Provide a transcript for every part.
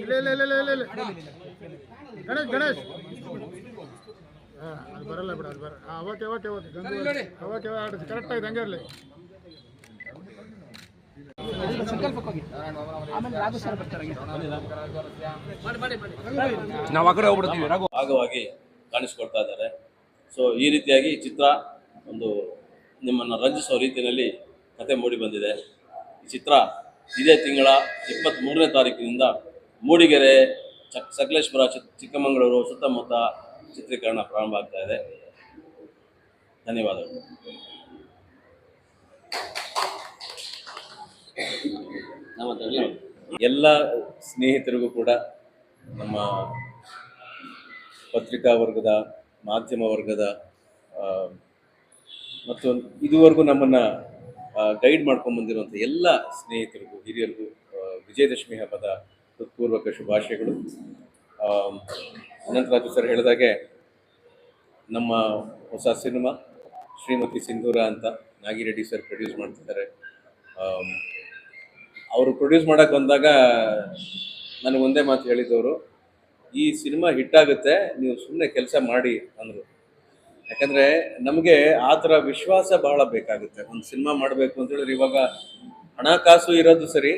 ಇಲ್ಲ ಇಲ್ಲ ಇಲ್ಲ ಇಲ್ಲ ಇಲ್ಲ. ಇಲ್ಲ ಗಣೇಶ್ ಗಣೇಶ್. ಹಾಂ ಅದು ಬರಲ್ಲ ಬಿಡ ಅದು ಬರ ಹಾಂ ಓಕೆ ಓಕೆ ಓಕೆ. ಓಕೆ ಆಡಿಸಿ ಕರೆಕ್ಟ್ ಆಗಿದೆ ಹಂಗೆ ಇರಲಿ. ಸಂಕಲ್ಪಕ್ಕೆ ಹೋಗಿ ಆಮೇಲೆ ರಾಘು ಸರ್ ಬರ್ತಾರೆ ನಾವು ಆ ಕಡೆ ಹೋಗ್ಬಿಡ್ತೀವಿ. ರಘು. ಭಾಗವಾಗಿ ಕಾಣಿಸ್ಕೊಳ್ತಾ ಇದ್ದಾರೆ. ಸೊ ಈ ರೀತಿಯಾಗಿ ಈ ಚಿತ್ರ ಒಂದು ನಿಮ್ಮನ್ನು ರಂಜಿಸೋ ರೀತಿಯಲ್ಲಿ ಕತೆ ಮೂಡಿ ಬಂದಿದೆ. ಈ ಚಿತ್ರ ಇದೇ ತಿಂಗಳ ಇಪ್ಪತ್ತ್ಮೂರನೇ ತಾರೀಕಿನಿಂದ ಮೂಡಿಗೆರೆ, ಚಕ್, ಸಕಲೇಶ್ಪುರ ಚಿಕ್ಕಮಗಳೂರು, ಸುತ್ತಮುತ್ತ ಚಿತ್ರೀಕರಣ ಪ್ರಾರಂಭ ಆಗ್ತಾ ಇದೆ. ಧನ್ಯವಾದಗಳು. ಎಲ್ಲ ಸ್ನೇಹಿತರಿಗೂ ಕೂಡ ನಮ್ಮ ಪತ್ರಿಕಾ ವರ್ಗದ, ಮಾಧ್ಯಮ ವರ್ಗದ ಮತ್ತು ಇದುವರೆಗೂ ನಮ್ಮನ್ನು ಗೈಡ್ ಮಾಡ್ಕೊಂಡು ಬಂದಿರುವಂಥ ಎಲ್ಲ ಸ್ನೇಹಿತರಿಗೂ, ಹಿರಿಯರಿಗೂ ವಿಜಯದಶಮಿ ಹಬ್ಬದ ಹೃತ್ಪೂರ್ವಕ ಶುಭಾಶಯಗಳು. ಅನಂತರಾಜು ಸರ್ ಹೇಳಿದಾಗೆ ನಮ್ಮ ಹೊಸ ಸಿನಿಮಾ ಶ್ರೀಮತಿ ಸಿಂಧೂರ ಅಂತ ನಾಗಿರೆಡ್ಡಿ ಸರ್ ಪ್ರೊಡ್ಯೂಸ್ ಮಾಡ್ತಿದ್ದಾರೆ. ಅವರು ಪ್ರೊಡ್ಯೂಸ್ ಮಾಡೋಕೆ ಬಂದಾಗ ನನಗೆ ಒಂದೇ ಮಾತು ಹೇಳಿದವರು, ಈ ಸಿನಿಮಾ ಹಿಟ್ಟಾಗುತ್ತೆ ನೀವು ಸುಮ್ಮನೆ ಕೆಲಸ ಮಾಡಿ ಅಂದರು. ಯಾಕಂದರೆ ನಮಗೆ ಆ ಥರ ವಿಶ್ವಾಸ ಬಹಳ ಬೇಕಾಗುತ್ತೆ. ಒಂದು ಸಿನಿಮಾ ಮಾಡಬೇಕು ಅಂತ ಹೇಳಿದ್ರೆ ಇವಾಗ ಹಣಕಾಸು ಇರೋದು ಸರಿ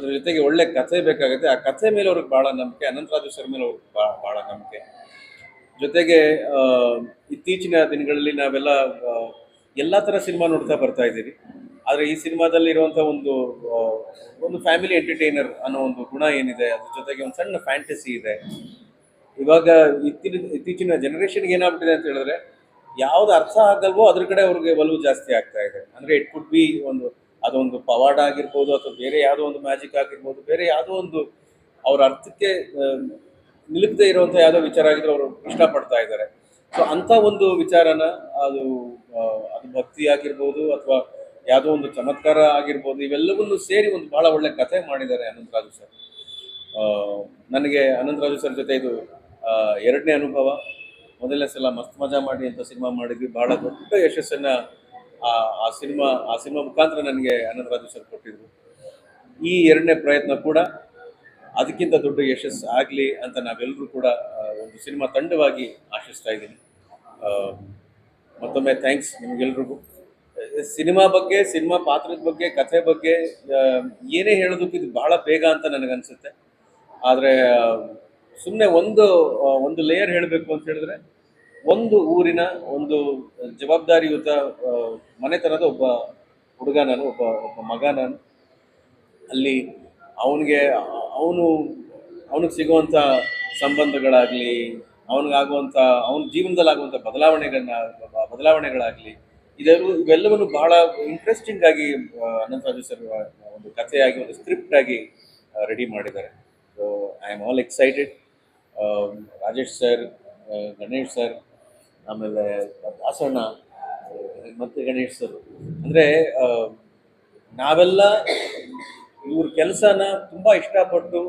ಅದ್ರ ಜೊತೆಗೆ ಒಳ್ಳೆ ಕಥೆ ಬೇಕಾಗುತ್ತೆ. ಆ ಕಥೆ ಮೇಲೆ ಅವ್ರಿಗೆ ಭಾಳ ನಂಬಿಕೆ ಅನಂತರಾಜು ಸರ್ ಮೇಲೆ ಅವ್ರಿಗೆ ಭಾಳ ನಂಬಿಕೆ. ಜೊತೆಗೆ ಇತ್ತೀಚಿನ ದಿನಗಳಲ್ಲಿ ನಾವೆಲ್ಲ ಎಲ್ಲ ಥರ ಸಿನಿಮಾ ನೋಡ್ತಾ ಬರ್ತಾ ಇದ್ದೀವಿ. ಆದರೆ ಈ ಸಿನಿಮಾದಲ್ಲಿ ಇರುವಂಥ ಒಂದು ಒಂದು ಫ್ಯಾಮಿಲಿ ಎಂಟರ್ಟೈನರ್ ಅನ್ನೋ ಒಂದು ಗುಣ ಏನಿದೆ, ಅದ್ರ ಜೊತೆಗೆ ಒಂದು ಸಣ್ಣ ಫ್ಯಾಂಟಸಿ ಇದೆ. ಇವಾಗ ಇತ್ತೀನ, ಇತ್ತೀಚಿನ ಜನರೇಷನ್ಗೆ ಏನಾಗ್ಬಿಟ್ಟಿದೆ ಅಂತ ಹೇಳಿದ್ರೆ, ಯಾವ್ದು ಅರ್ಥ ಆಗಲ್ವೋ ಅದ್ರ ಕಡೆ ಅವ್ರಿಗೆ ಒಲವು ಜಾಸ್ತಿ ಆಗ್ತಾ ಇದೆ. ಅಂದ್ರೆ ಇಟ್ ಕುಡ್ ಬಿ ಒಂದು ಅದೊಂದು ಪವಾಡ ಆಗಿರ್ಬೋದು ಅಥವಾ ಬೇರೆ ಯಾವುದೋ ಒಂದು ಮ್ಯಾಜಿಕ್ ಆಗಿರ್ಬೋದು, ಬೇರೆ ಯಾವುದೋ ಒಂದು ಅವರ ಅರ್ಥಕ್ಕೆ ನಿಲುಕದೆ ಇರುವಂಥ ಯಾವುದೋ ವಿಚಾರ ಆಗಿದ್ರೆ ಅವರು ಇಷ್ಟಪಡ್ತಾ ಇದ್ದಾರೆ. ಸೊ ಅಂಥ ಒಂದು ವಿಚಾರನ ಅದು ಅದು ಭಕ್ತಿ ಆಗಿರ್ಬೋದು ಅಥವಾ ಯಾವುದೋ ಒಂದು ಚಮತ್ಕಾರ ಆಗಿರ್ಬೋದು, ಇವೆಲ್ಲವನ್ನೂ ಸೇರಿ ಒಂದು ಬಹಳ ಒಳ್ಳೆ ಕಥೆ ಮಾಡಿದ್ದಾರೆ ಅನಂತರಾಜು ಸರ್. ನನಗೆ ಅನಂತರಾಜು ಸರ್ ಜೊತೆ ಇದು ಎರಡನೇ ಅನುಭವ. ಮೊದಲನೇ ಸಲ ಮಸ್ತ್ ಮಜಾ ಮಾಡಿ ಅಂತ ಸಿನಿಮಾ ಮಾಡಿದ್ವಿ. ಬಹಳ ದೊಡ್ಡ ಯಶಸ್ಸನ್ನ ಆ ಆ ಸಿನಿಮಾ ಆ ಸಿನಿಮಾ ಮುಖಾಂತರ ನನಗೆ ಅನಂತರಾಜು ಸರ್ ಕೊಟ್ಟಿದ್ರು. ಈ ಎರಡನೇ ಪ್ರಯತ್ನ ಕೂಡ ಅದಕ್ಕಿಂತ ದೊಡ್ಡ ಯಶಸ್ಸು ಆಗಲಿ ಅಂತ ನಾವೆಲ್ಲರೂ ಕೂಡ ಒಂದು ಸಿನಿಮಾ ತಂಡವಾಗಿ ಆಶಿಸ್ತಾ ಇದ್ದೀನಿ. ಮತ್ತೊಮ್ಮೆ ಥ್ಯಾಂಕ್ಸ್ ನಿಮಗೆಲ್ರಿಗೂ. ಸಿನಿಮಾ ಬಗ್ಗೆ, ಸಿನಿಮಾ ಪಾತ್ರದ ಬಗ್ಗೆ, ಕಥೆ ಬಗ್ಗೆ ಏನೇ ಹೇಳೋದಕ್ಕೆ ಇದು ಬಹಳ ಬೇಗ ಅಂತ ನನಗನ್ಸುತ್ತೆ ಆದರೆ ಸುಮ್ಮನೆ ಒಂದು ಒಂದು ಲೇಯರ್ ಹೇಳಬೇಕು ಅಂತ ಹೇಳಿದ್ರೆ ಒಂದು ಊರಿನ ಒಂದು ಜವಾಬ್ದಾರಿಯುತ ಮನೆತನದ ಒಬ್ಬ ಹುಡುಗ ನಾನು, ಒಬ್ಬ ಒಬ್ಬ ಮಗ ನಾನು. ಅಲ್ಲಿ ಅವನಿಗೆ, ಅವನು, ಅವನಿಗೆ ಸಿಗುವಂಥ ಸಂಬಂಧಗಳಾಗಲಿ ಅವನಿಗಾಗುವಂಥ ಅವನ ಜೀವನದಲ್ಲಿ ಆಗುವಂಥ ಬದಲಾವಣೆಗಳನ್ನ ಬದಲಾವಣೆಗಳಾಗಲಿ ಇದೆಲ್ಲ ಇವೆಲ್ಲವನ್ನು ಬಹಳ ಇಂಟ್ರೆಸ್ಟಿಂಗ್ ಆಗಿ ಅನಂತರಾಜು ಸರ್ ಒಂದು ಕಥೆಯಾಗಿ, ಒಂದು ಸ್ಕ್ರಿಪ್ಟ್ ಆಗಿ ರೆಡಿ ಮಾಡಿದ್ದಾರೆ. So I am all excited Rajesh sir Ganesh sir ಆಮೇಲೆ ದಾಸಣ್ಣ ಮತ್ತು ಗಣೇಶ್ ಸರ್ ಅಂದರೆ ನಾವೆಲ್ಲ ಇವ್ರ ಕೆಲಸನ ತುಂಬ ಇಷ್ಟಪಟ್ಟು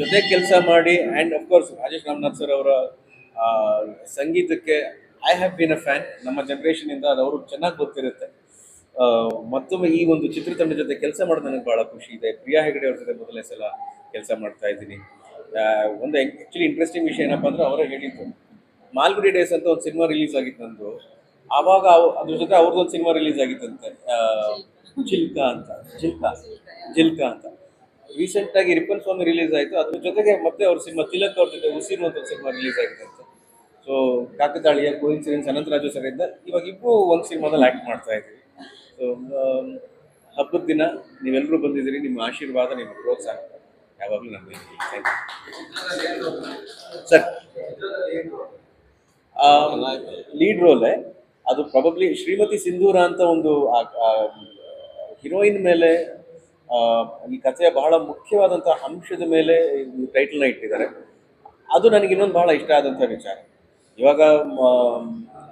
ಜೊತೆ ಕೆಲಸ ಮಾಡಿ and of course Rajesh Ramanath sir ಅವರ ಸಂಗೀತಕ್ಕೆ I have been a fan ನಮ್ಮ ಜನ್ರೇಷನಿಂದ ಅದು ಅವ್ರಿಗೆ ಚೆನ್ನಾಗಿ ಗೊತ್ತಿರುತ್ತೆ. ಮತ್ತೊಮ್ಮೆ ಈ ಒಂದು ಚಿತ್ರತಂಡ ಜೊತೆ ಕೆಲಸ ಮಾಡೋದು ನನಗೆ ಭಾಳ ಖುಷಿ ಇದೆ. ಪ್ರಿಯಾ ಹೆಗಡೆ ಅವ್ರ ಜೊತೆ ಮೊದಲನೇ ಸಲ ಕೆಲಸ ಮಾಡ್ತಾ ಇದ್ದೀನಿ. ಒಂದು ಆ್ಯಕ್ಚುಲಿ ಇಂಟ್ರೆಸ್ಟಿಂಗ್ ವಿಷಯ ಏನಪ್ಪ ಅಂದ್ರೆ ಅವರೇ ಹೇಳಿದ್ದು ಮಾಲ್ಗುಡಿ ಡೇಸ್ ಅಂತ ಒಂದು ಸಿನಿಮಾ ರಿಲೀಸ್ ಆಗಿತ್ತು ನಂದು. ಆವಾಗ ಅದ್ರ ಜೊತೆ ಅವ್ರದ್ದೊಂದು ಸಿನಿಮಾ ರಿಲೀಸ್ ಆಗಿತ್ತಂತೆ. ಜಿಲ್ಕಾ ಅಂತ. ಚಿಲ್ಕ. ಜಿಲ್ಕಾ ಅಂತ. ರೀಸೆಂಟ್ ಆಗಿ ರಿಪ್ಪನ್ ಸ್ವಾಮಿ ರಿಲೀಸ್ ಆಯಿತು. ಅದ್ರ ಜೊತೆಗೆ ಮತ್ತೆ ಅವ್ರ ಸಿನಿಮಾ, ತಿಲಕ್ ಅವ್ರ ಜೊತೆ ಉಸಿರು ಅಂತ ಒಂದು ಸಿನಿಮಾ ರಿಲೀಸ್ ಆಗಿತ್ತಂತೆ. ಸೊ ಕಾಕತಾಳಿಯ ಕೋಯಿನ್ಸಿಡೆನ್ಸ್ ಅನಂತರಾಜು ಸರ್ ಇದ್ದ. ಇವಾಗ ಇಬ್ಬರು ಒಂದು ಸಿನಿಮಾದಲ್ಲಿ ಆ್ಯಕ್ಟ್ ಮಾಡ್ತಾ ಇದ್ದೀವಿ. ಸೊ ಹಬ್ಬದ ದಿನ ನೀವೆಲ್ಲರೂ ಬಂದಿದ್ದೀರಿ. ನಿಮ್ಮ ಆಶೀರ್ವಾದ, ನಿಮ್ಮ ಪ್ರೋತ್ಸಾಹ ಯಾವಾಗಲೂ ನಮಗೆ ಥ್ಯಾಂಕ್ ಯು ಸರ್. ಲೀಡ್ ರೋಲೆ ಅದು ಪ್ರಾಬಬ್ಲಿ ಶ್ರೀಮತಿ ಸಿಂಧೂರ ಅಂತ ಒಂದು ಹೀರೋಯಿನ್ ಮೇಲೆ ಈ ಕಥೆಯ ಬಹಳ ಮುಖ್ಯವಾದಂಥ ಅಂಶದ ಮೇಲೆ ಟೈಟಲ್ನ ಇಟ್ಟಿದ್ದಾರೆ. ಅದು ನನಗೆ ಇನ್ನೊಂದು ಬಹಳ ಇಷ್ಟ ಆದಂಥ ವಿಚಾರ. ಇವಾಗ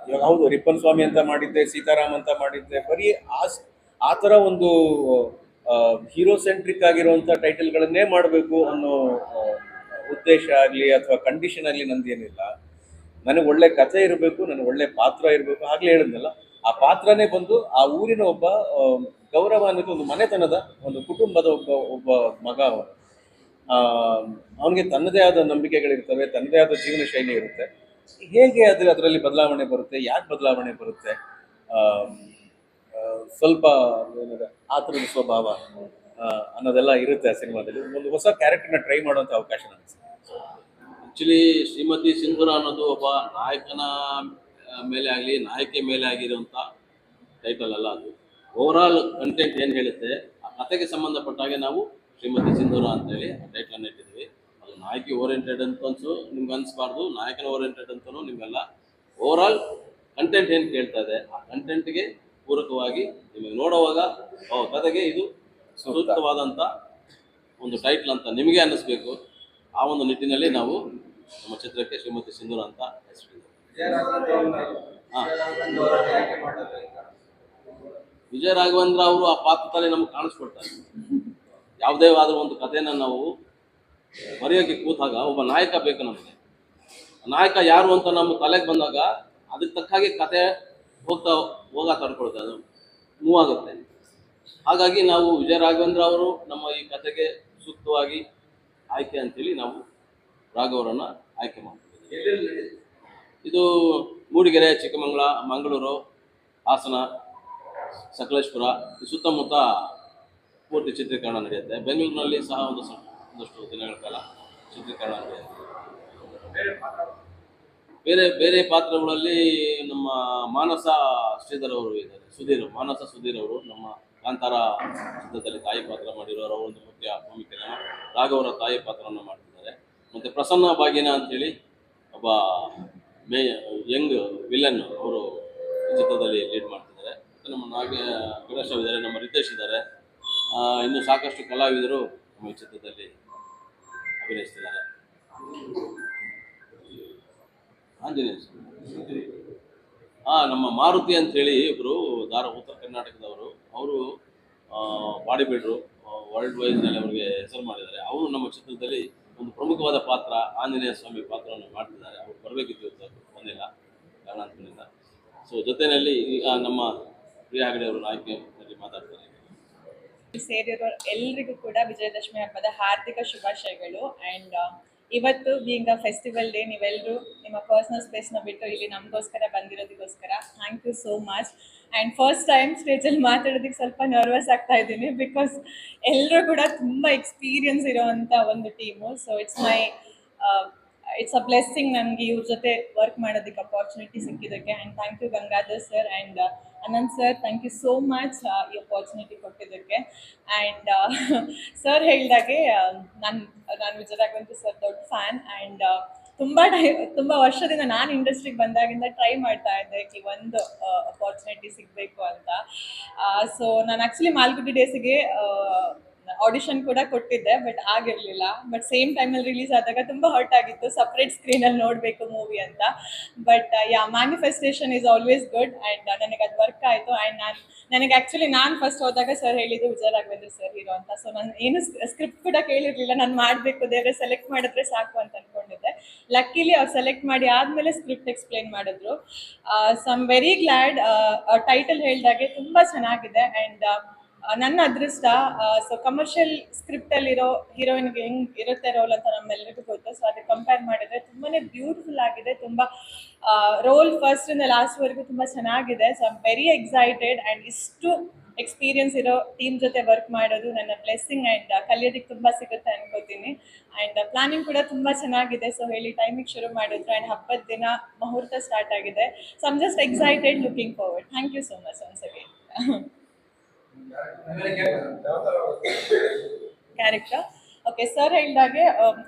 ಇವಾಗ ಹೌದು ರಿಪ್ಪನ್ ಸ್ವಾಮಿ ಅಂತ ಮಾಡಿದ್ದೆ, ಸೀತಾರಾಮ್ ಅಂತ ಮಾಡಿದ್ದೆ, ಬರೀ ಆ ಥರ ಒಂದು ಹೀರೋ ಸೆಂಟ್ರಿಕ್ ಆಗಿರುವಂಥ ಟೈಟಲ್ಗಳನ್ನೇ ಮಾಡಬೇಕು ಅನ್ನೋ ಉದ್ದೇಶ ಆಗಲಿ ಅಥವಾ ಕಂಡೀಷನ್ ಆಗಲಿ ನಂದೇನಿಲ್ಲ. ನನಗೆ ಒಳ್ಳೆ ಕಥೆ ಇರಬೇಕು, ನನಗೆ ಒಳ್ಳೆ ಪಾತ್ರ ಇರಬೇಕು, ಆಗಲೇ ಹೇಳಿದ್ನಲ್ಲ. ಆ ಪಾತ್ರನೇ ಬಂದು ಆ ಊರಿನ ಒಬ್ಬ ಗೌರವ ಗೌರವಾನ್ವಿತ ಒಂದು ಮನೆತನದ ಒಂದು ಕುಟುಂಬದ ಒಬ್ಬ ಒಬ್ಬ ಮಗ ಅವನು. ಅವನಿಗೆ ತನ್ನದೇ ಆದ ನಂಬಿಕೆಗಳಿರ್ತವೆ, ತನ್ನದೇ ಆದ ಜೀವನ ಶೈಲಿ ಇರುತ್ತೆ. ಹೇಗೆ ಅದ್ರ ಅದರಲ್ಲಿ ಬದಲಾವಣೆ ಬರುತ್ತೆ, ಯಾಕೆ ಬದಲಾವಣೆ ಬರುತ್ತೆ? ಸ್ವಲ್ಪ ಏನಿದೆ, ಆತುರದ ಸ್ವಭಾವ ಅನ್ನೋದೆಲ್ಲ ಇರುತ್ತೆ ಆ ಸಿನಿಮಾದಲ್ಲಿ. ಒಂದು ಹೊಸ ಕ್ಯಾರೆಕ್ಟರ್ನ ಟ್ರೈ ಮಾಡುವಂತ ಅವಕಾಶ ನನಗೆ ಆಕ್ಚುಲಿ ಶ್ರೀಮತಿ ಸಿಂಧೂರ ಅನ್ನೋದು ಒಬ್ಬ ನಾಯಕನ ಮೇಲೆ ಆಗಲಿ ನಾಯಕಿ ಮೇಲೆ ಆಗಿರುವಂಥ ಟೈಟಲ್ ಅಲ್ಲ ಅದು. ಓವರಾಲ್ ಕಂಟೆಂಟ್ ಏನು ಹೇಳುತ್ತೆ, ಆ ಕಥೆಗೆ ಸಂಬಂಧಪಟ್ಟ ಹಾಗೆ ನಾವು ಶ್ರೀಮತಿ ಸಿಂಧೂರ ಅಂತೇಳಿ ಆ ಟೈಟಲನ್ನು ಇಟ್ಟಿದ್ವಿ ಅದು ನಾಯಕಿ ಓರಿಯೆಂಟೆಡ್ ಅಂತ ಅನ್ಸು ನಿಮ್ಗೆ ಅನಿಸ್ಬಾರ್ದು, ನಾಯಕನ ಓರಿಯೆಂಟೆಡ್ ಅಂತಲೂ ನಿಮಗೆಲ್ಲ ಆಲ್ ಕಂಟೆಂಟ್ ಏನು ಕೇಳ್ತಾ ಇದೆ, ಆ ಕಂಟೆಂಟ್ಗೆ ಪೂರಕವಾಗಿ ನಿಮಗೆ ನೋಡುವಾಗ ಕಥೆಗೆ ಇದು ಸೂಕ್ತವಾದಂಥ ಒಂದು ಟೈಟ್ಲ್ ಅಂತ ನಿಮಗೆ ಅನ್ನಿಸ್ಬೇಕು. ಆ ಒಂದು ನಿಟ್ಟಿನಲ್ಲಿ ನಾವು ನಮ್ಮ ಚಿತ್ರಕ್ಕೆ ಶ್ರೀಮತಿ ಸಿಂಧೂರ ಅಂತ ವಿಜಯ ರಾಘವೇಂದ್ರ ಅವರು ಆ ಪಾತ್ರದಲ್ಲಿ ನಮ್ಗೆ ಕಾಣಿಸ್ಕೊಡ್ತಾರೆ. ಯಾವುದೇ ಆದರೂ ಒಂದು ಕಥೆನ ನಾವು ಬರೆಯೋಕೆ ಕೂತಾಗ ಒಬ್ಬ ನಾಯಕ ಬೇಕು ನಮಗೆ. ನಾಯಕ ಯಾರು ಅಂತ ನಮ್ಮ ತಲೆಗೆ ಬಂದಾಗ ಅದಕ್ಕೆ ತಕ್ಕ ಹಾಗೆ ಕತೆ ಹೋಗ್ತಾ ಹೋಗ ತಡ್ಕೊಳ್ತಾ ಅದು ಮೂವ್ ಆಗುತ್ತೆ. ಹಾಗಾಗಿ ನಾವು ವಿಜಯ ರಾಘವೇಂದ್ರ ಅವರು ನಮ್ಮ ಈ ಕತೆಗೆ ಸೂಕ್ತವಾಗಿ ಆಯ್ಕೆ ಅಂತೇಳಿ ನಾವು ರಾಘವರನ್ನ ಆಯ್ಕೆ ಮಾಡ್ತಿದ್ದೀವಿ ಇದು ಮೂಡಿಗೆರೆ, ಚಿಕ್ಕಮಂಗ್ಳ, ಮಂಗಳೂರು, ಹಾಸನ, ಸಕಲೇಶ್ಪುರ ಸುತ್ತಮುತ್ತ ಪೂರ್ತಿ ಚಿತ್ರೀಕರಣ ನಡೆಯುತ್ತೆ. ಬೆಂಗಳೂರಿನಲ್ಲಿ ಸಹ ಒಂದು ಒಂದಷ್ಟು ದಿನಗಳ ಕಾಲ ಚಿತ್ರೀಕರಣ ನಡೆಯುತ್ತೆ. ಬೇರೆ ಬೇರೆ ಪಾತ್ರಗಳಲ್ಲಿ ನಮ್ಮ ಮಾನಸ ಶ್ರೀಧರ್ ಅವರು ಇದ್ದಾರೆ. ಸುಧೀರ್, ಮಾನಸ ಸುಧೀರ್ ಅವರು ನಮ್ಮ ಕಾಂತಾರ ಚಿತ್ರದಲ್ಲಿ ತಾಯಿ ಪಾತ್ರ ಮಾಡಿರೋರು. ಒಂದು ಮುಖ್ಯ ಭೂಮಿಕೆಯನ್ನು ರಾಘವರ ತಾಯಿ ಪಾತ್ರವನ್ನು ಮಾಡ್ತಿದ್ದಾರೆ. ಮತ್ತು ಪ್ರಸನ್ನ ಬಾಗಿನ ಅಂತೇಳಿ ಒಬ್ಬ ಮೇ, ಯಂಗ್ ವಿಲನ್ ಅವರು ಚಿತ್ರದಲ್ಲಿ ಲೀಡ್ ಮಾಡ್ತಿದ್ದಾರೆ. ಮತ್ತು ನಮ್ಮ ನಾಗ ಗಣೇಶ್ ಇದ್ದಾರೆ, ನಮ್ಮ ರಿತೇಶ್ ಇದ್ದಾರೆ. ಇನ್ನೂ ಸಾಕಷ್ಟು ಕಲಾವಿದರು ನಮ್ಮ ಚಿತ್ರದಲ್ಲಿ ಅಭಿನಯಿಸ್ತಿದ್ದಾರೆ. ಆಂಜನೇಯ ಹಾಂ ನಮ್ಮ ಮಾರುತಿ ಅಂತ ಹೇಳಿ ಇಬ್ರು ಧಾರ, ಉತ್ತರ ಕರ್ನಾಟಕದವರು. ಅವರು ಬಾಡಿ ಬಿಲ್ಡರು ವರ್ಲ್ಡ್ ವೈಸ್ನಲ್ಲಿ ಅವರಿಗೆ ಹೆಸರು ಮಾಡಿದ್ದಾರೆ. ಅವರು ನಮ್ಮ ಚಿತ್ರದಲ್ಲಿ ಒಂದು ಪ್ರಮುಖವಾದ ಪಾತ್ರ ಆಂಜನೇಯ ಸ್ವಾಮಿ ಪಾತ್ರವನ್ನು ಮಾಡ್ತಿದ್ದಾರೆ. ಅವ್ರು ಬರಬೇಕಿತ್ತು ಬಂದಿಲ್ಲ ಕಾರಣಾಂತರದಿಂದ ಸೊ ಜೊತೆಯಲ್ಲಿ ಈಗ ನಮ್ಮ ಪ್ರಿಯ ಹೆಗಡೆ ಅವರು ನಾಯಕಿಯಲ್ಲಿ ಮಾತಾಡ್ತಾರೆ. ಸೇರಿರೋ ಎಲ್ರಿಗೂ ಕೂಡ ವಿಜಯದಶಮಿ ಹಬ್ಬದ ಹಾರ್ದಿಕ ಶುಭಾಶಯಗಳು. ಆ್ಯಂಡ್ ಇವತ್ತು ಬೀಂಗ್ ಅ ಫೆಸ್ಟಿವಲ್ ಡೇ ನೀವೆಲ್ಲರೂ ನಿಮ್ಮ ಪರ್ಸನಲ್ ಸ್ಪೇಸ್ನ ಬಿಟ್ಟು ಇಲ್ಲಿ ನಮಗೋಸ್ಕರ ಬಂದಿರೋದಕ್ಕೋಸ್ಕರ thank you so much and first time ಸ್ಟೇಜಲ್ಲಿ ಮಾತಾಡೋದಕ್ಕೆ ಸ್ವಲ್ಪ ನರ್ವಸ್ ಆಗ್ತಾ ಇದ್ದೀನಿ ಬಿಕಾಸ್ ಎಲ್ಲರೂ ಕೂಡ ತುಂಬ ಎಕ್ಸ್ಪೀರಿಯನ್ಸ್ ಇರೋವಂಥ ಒಂದು team so it's my it's a blessing ನನಗೆ ಇವ್ರ ಜೊತೆ ವರ್ಕ್ ಮಾಡೋದಕ್ಕೆ opportunity ಸಿಕ್ಕಿದ್ದಕ್ಕೆ. And thank you Gangadhar sir and Anant sir thank you so much ಈ ಅಪಾರ್ಚುನಿಟಿ ಕೊಟ್ಟಿದ್ದಕ್ಕೆ ಆ್ಯಂಡ್ ಸರ್ ಹೇಳಿದಾಗೆ ನಾನು ನಾನು ವಿಜಯ ಸರ್ ದೊಡ್ಡ ಫ್ಯಾನ್ ಆ್ಯಂಡ್ ತುಂಬ ಟೈ ತುಂಬ ವರ್ಷದಿಂದ ನಾನು ಇಂಡಸ್ಟ್ರಿಗೆ ಬಂದಾಗಿಂದ ಟ್ರೈ ಮಾಡ್ತಾ ಇದ್ದೆ. ಈ ಒಂದು ಅಪಾರ್ಚುನಿಟಿ ಸಿಗಬೇಕು ಅಂತ. ಸೊ ನಾನು ಆ್ಯಕ್ಚುಲಿ ಮಾಲ್ಗುಡಿ ಡೇಸಿಗೆ ಆಡಿಷನ್ ಕೂಡ ಕೊಟ್ಟಿದ್ದೆ ಬಟ್ ಆಗಿರಲಿಲ್ಲ. ಬಟ್ ಸೇಮ್ ಟೈಮಲ್ಲಿ ರಿಲೀಸ್ ಆದಾಗ ತುಂಬ ಹರ್ಟ್ ಆಗಿತ್ತು. ಸಪ್ರೇಟ್ ಸ್ಕ್ರೀನಲ್ಲಿ ನೋಡಬೇಕು ಮೂವಿ ಅಂತ. But ya manifestation is always good and ನನಗೆ ಅದು ವರ್ಕ್ ಆಯಿತು. ಆ್ಯಂಡ್ ನಾನು, ನನಗೆ ಆ್ಯಕ್ಚುಲಿ ನಾನು ಫಸ್ಟ್ ಹೋದಾಗ ಸರ್ ಹೇಳಿದ್ದು ವಿಜಯ ಸರ್ ಹೀರೋ ಅಂತ. ಸೊ ನಾನು ಏನು ಸ್ಕ್ರಿಪ್ಟ್ ಕೂಡ ಕೇಳಿರಲಿಲ್ಲ. ನಾನು ಮಾಡಬೇಕು, ದೇವರೇ ಸೆಲೆಕ್ಟ್ ಮಾಡಿದ್ರೆ ಸಾಕು ಅಂತ ಅಂದ್ಕೊಂಡಿದ್ದೆ ಲಕ್ಕಿಲಿ ಅವ್ರು ಸೆಲೆಕ್ಟ್ ಮಾಡಿ ಆದಮೇಲೆ ಸ್ಕ್ರಿಪ್ಟ್ ಎಕ್ಸ್ಪ್ಲೈನ್ ಮಾಡಿದ್ರು. So I'm very glad title ಹೇಳಿದಾಗೆ ತುಂಬ ಚೆನ್ನಾಗಿದೆ. ಆ್ಯಂಡ್ ನನ್ನ ಅದೃಷ್ಟ ಸೊ ಕಮರ್ಷಿಯಲ್ ಸ್ಕ್ರಿಪ್ಟ್ ಸ್ಕ್ರಿಪ್ಟಲ್ಲಿರೋ ಹೀರೋಯಿನ್ಗೆ ಹೆಂಗ್ ಇರುತ್ತೆ ರೋಲ್ ಅಂತ ನಮ್ಮೆಲ್ಲರಿಗೂ ಗೊತ್ತು. ಸೊ ಅದಕ್ಕೆ ಕಂಪೇರ್ ಮಾಡಿದ್ರೆ ತುಂಬಾನೇ ಬ್ಯೂಟಿಫುಲ್ ಆಗಿದೆ. ತುಂಬ ರೋಲ್ ಫಸ್ಟ್ ಇಂದ ಲಾಸ್ಟ್ ವರೆಗೂ ತುಂಬ ಚೆನ್ನಾಗಿದೆ. So I'm very excited and ಇಷ್ಟು ಎಕ್ಸ್ಪೀರಿಯನ್ಸ್ ಇರೋ ಟೀಮ್ ಜೊತೆ ವರ್ಕ್ ಮಾಡೋದು ನನ್ನ ಬ್ಲೆಸ್ಸಿಂಗ್ ಆ್ಯಂಡ್ ಕಲಿಯೋದಕ್ಕೆ ತುಂಬ ಸಿಗುತ್ತೆ ಅನ್ಕೋತೀನಿ. ಆ್ಯಂಡ್ ಪ್ಲಾನಿಂಗ್ ಕೂಡ ತುಂಬ ಚೆನ್ನಾಗಿದೆ. ಸೊ ಹೇಳಿ ಟೈಮಿಗೆ ಶುರು ಮಾಡಿದ್ರು ಆ್ಯಂಡ್ ಹಬ್ಬದ ದಿನ ಮುಹೂರ್ತ ಸ್ಟಾರ್ಟ್ ಆಗಿದೆ. So I'm just excited looking forward thank you so much once again character okay sir ಹೇಳಿದಾಗೆ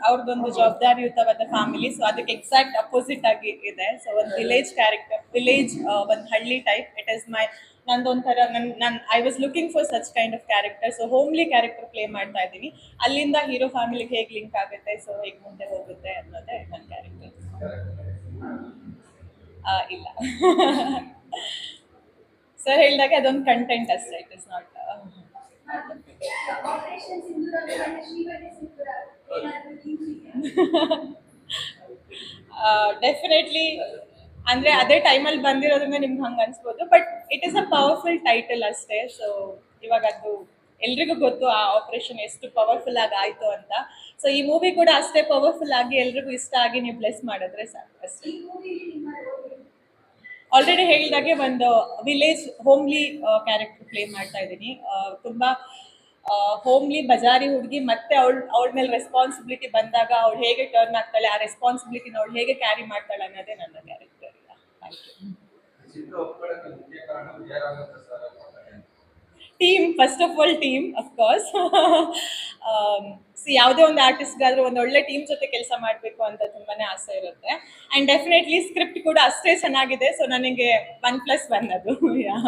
ಅವ್ರದ್ದೊಂದು ಜವಾಬ್ದಾರಿಯುತವಾದ ಫ್ಯಾಮಿಲಿ ಸೊ ಅದಕ್ಕೆ ಎಕ್ಸಾಕ್ಟ್ ಅಪೋಸಿಟ್ ಆಗಿ ಇದೆ. ಸೊ ಒಂದು ವಿಲೇಜ್ ಕ್ಯಾರೆಕ್ಟರ್ ವಿಲೇಜ್ ಒಂದು ಹಳ್ಳಿ ಟೈಪ್ ಇಟ್ ಇಸ್ ಮೈ ನಂದೊಂಥರ ನನ್ನ ನಾನು I was looking for such kind of character so homely character play ಮಾಡ್ತಾ ಇದ್ದೀನಿ. ಅಲ್ಲಿಂದ ಹೀರೋ ಫ್ಯಾಮಿಲಿಗೆ ಹೇಗೆ ಲಿಂಕ್ ಆಗುತ್ತೆ? ಸೊ ಹೇಗೆ ಮುಂದೆ ಹೋಗುತ್ತೆ ಅನ್ನೋದೇ ನನ್ನ ಕ್ಯಾರೆಕ್ಟರ್ ಇಲ್ಲ. ಸರ್ ಹೇಳಿದಾಗ ಅದೊಂದು ಕಂಟೆಂಟ್ ಅಷ್ಟೇ ಇಟ್ ಇಸ್ ನಾಟ್ ಡೆಫಿನೆಟ್ಲಿ ಅಂದ್ರೆ ಅದೇ ಟೈಮಲ್ಲಿ ಬಂದಿರೋದ್ರಿಂದ ನಿಮ್ಗೆ ಹಂಗೆ ಅನ್ಸ್ಬೋದು but it is a powerful title ಅಷ್ಟೇ ಸೊ ಇವಾಗ ಅದು ಎಲ್ರಿಗೂ ಗೊತ್ತು ಆ ಆಪರೇಷನ್ ಎಷ್ಟು ಪವರ್ಫುಲ್ ಆಗಿ ಆಯ್ತು ಅಂತ. ಸೊ ಈ ಮೂವಿ ಕೂಡ ಅಷ್ಟೇ ಪವರ್ಫುಲ್ ಆಗಿ ಎಲ್ರಿಗೂ ಇಷ್ಟ ಆಗಿ ನೀವು ಬ್ಲೆಸ್ ಮಾಡಿದ್ರೆ ಸಾಕು ಅಷ್ಟೇ ಈ ಮೂವಿಲಿ ನಿಮ್ಮ ರೋಲ್ ಏನು? ಆಲ್ರೆಡಿ ಹೇಳಿದಾಗೆ ಒಂದು ವಿಲೇಜ್ ಹೋಮ್ಲಿ ಕ್ಯಾರೆಕ್ಟರ್ ಪ್ಲೇ ಮಾಡ್ತಾ ಇದ್ದೀನಿ. ತುಂಬ ಹೋಮ್ಲಿ ಬಜಾರಿ ಹುಡುಗಿ ಮತ್ತೆ ಅವಳ ಅವಳ ಮೇಲೆ ರೆಸ್ಪಾನ್ಸಿಬಿಲಿಟಿ ಬಂದಾಗ ಅವಳು ಹೇಗೆ ಟರ್ನ್ ಆಗ್ತಾಳೆ, ಆ ರೆಸ್ಪಾನ್ಸಿಬಿಲಿಟಿನ ಅವಳು ಹೇಗೆ ಕ್ಯಾರಿ ಮಾಡ್ತಾಳೆ ಅನ್ನೋದೇ ನನ್ನ character thank you team first of all team of course C ಯಾವುದೇ ಒಂದು ಆರ್ಟಿಸ್ಟ್ಗಾದ್ರೂ ಒಂದು ಒಳ್ಳೆ ಟೀಮ್ ಜೊತೆ ಕೆಲಸ ಮಾಡಬೇಕು ಅಂತ ತುಂಬಾನೇ ಆಸೆ ಇರುತ್ತೆ. ಆ್ಯಂಡ್ ಡೆಫಿನೆಟ್ಲಿ ಸ್ಕ್ರಿಪ್ಟ್ ಕೂಡ ಅಷ್ಟೇ ಚೆನ್ನಾಗಿದೆ ಸೊ ನನಗೆ ಒನ್ ಪ್ಲಸ್ ಒನ್ ಅದು. ಯಾ